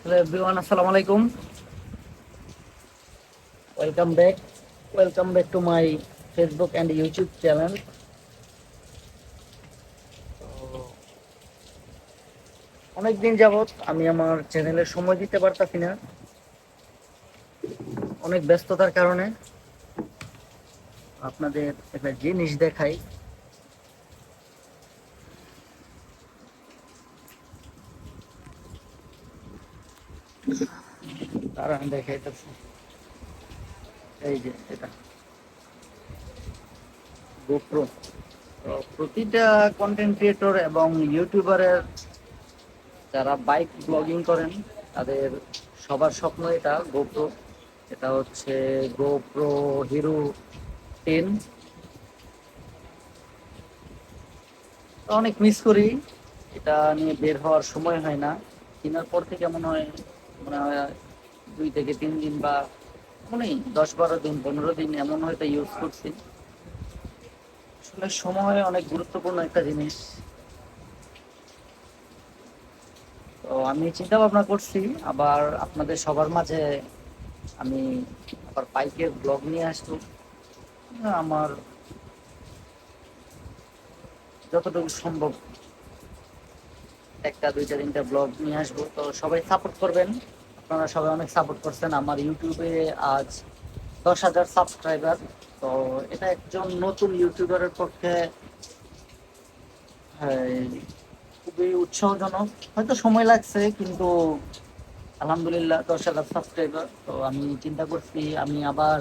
Hello everyone Facebook and YouTube channel অনেক দিন যাবত আমি আমার চ্যানেলে সময় দিতে পারতাছি না। অনেক ব্যস্ততার কারণে আপনাদের একটা জিনিস দেখাই। তারা দেখাইতেছি এই যে এটা। গোপ্রো প্রতিটা কন্টেন্ট ক্রিয়েটর এবং ইউটিউবারের যারা বাইক ব্লগিং করেন, তাদের সবার স্বপ্ন এটা গোপ্রো এটা হচ্ছে গোপ্রো হিরো টেন। অনেক মিস করি। এটা নিয়ে বের হওয়ার সময় হয় না। কেনার পর থেকে মনে হয় মনে হয় দুই থেকে তিন দিন বা মনে দশ বারো দিন, পনেরো দিন এমন হয়তো ইউজ করছি। আসলে সময় অনেক গুরুত্বপূর্ণ একটা জিনিস। তো আমি চিন্তা ভাবনা করছি, আবার আপনাদের সবার মাঝে আমি আবার বাইকের ব্লগ নিয়ে আসব। আমার যতটুকু সম্ভব। একটা দুইটা তিনটা ব্লগ নিয়ে আসব। তো সবাই সাপোর্ট করবেন। আপনারা সবাই অনেক সাপোর্ট করছেন। আমার ইউটিউবে আজ দশ হাজার সাবস্ক্রাইবার তো এটা একজন নতুন ইউটিউবারের পক্ষে হ্যাঁ, খুবই উৎসাহজনক। হয়তো সময় লাগছে কিন্তু আলহামদুলিল্লাহ দশ হাজার সাবস্ক্রাইবার তো আমি চিন্তা করছি আমি আবার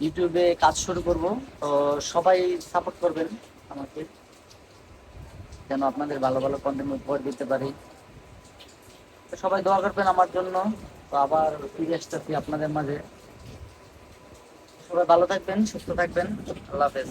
ইউটিউবে কাজ শুরু করব। তো সবাই সাপোর্ট করবেন আমাকে। যেন আপনাদের ভালো ভালো কন্টেন্ট উপহার দিতে পারি? তো সবাই দোয়া করবেন আমার জন্য। তো আবার ফিরে আসতেছি আপনাদের মাঝে। সবাই ভালো থাকবেন, সুস্থ থাকবেন। আল্লাহ হাফেজ।